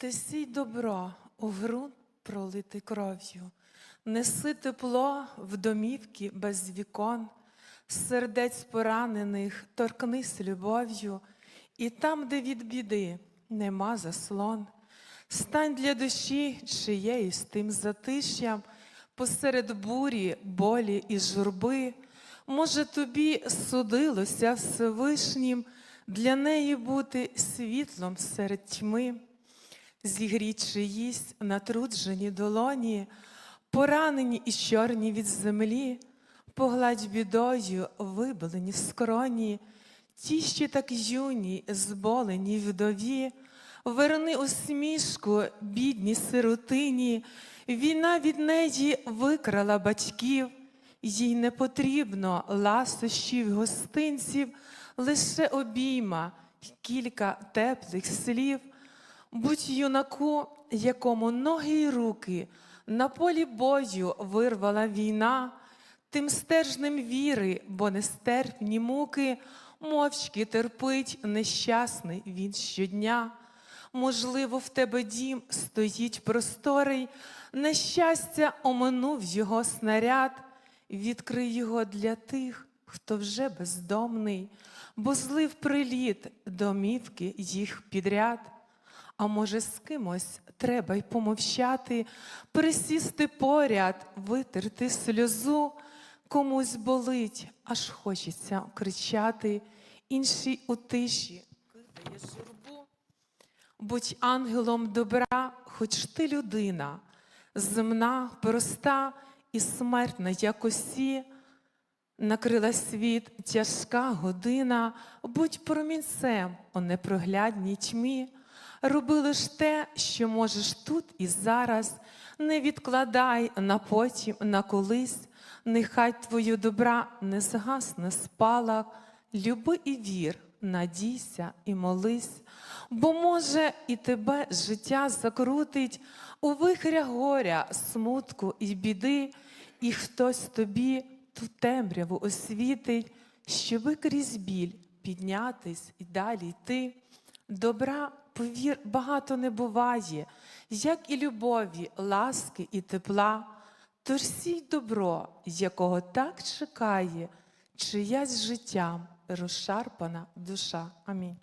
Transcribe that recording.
Ти сій добро у ґрунт пролитий кров'ю, неси тепло в домівки без вікон, сердець поранених торкнись любов'ю, і там, де від біди нема заслон, стань для душі чиєюсь тим затишям, посеред бурі, болі і журби. Може, тобі судилося Всевишнім для неї бути світлом серед тьми зігріть чиїсь натруджені долоні, поранені і чорні від землі, погладь бідою вибелені скроні, ті, що так юні, зболені вдові, верни усмішку бідній сиротині, війна від неї викрала батьків, їй не потрібно ласощів гостинців, лише обійма, кілька теплих слів. Будь юнаку, якому ноги й руки на полі бою вирвала війна, тим стержнем віри, бо нестерпні муки, мовчки терпить нещасний він щодня. Можливо, в тебе дім стоїть просторий, нещастя оминув його снаряд, відкрий його для тих, хто вже бездомний, бо злив приліт домівки їх підряд. А може, з кимось треба й помовчати, присісти поряд, витерти сльозу, комусь болить, аж хочеться кричати, інший у тиші кидає журбу. Будь ангелом добра, хоч ти людина, земна, проста і смертна, як усі. Накрила світ тяжка година, будь промінцем у непроглядній тьмі. Роби лиш те, що можеш тут і зараз. Не відкладай на потім, на колись. Нехай твою добра не згасне спалах. Люби і вір, надійся і молись, бо може і тебе життя закрутить у вихря горя, смутку і біди, і хтось тобі ту темряву освітить, щоби крізь біль піднятись і далі йти. Добра, повір, багато не буває, як і любові, ласки і тепла. Тож сій добро, якого так чекає, чиясь життям розшарпана душа. Амінь.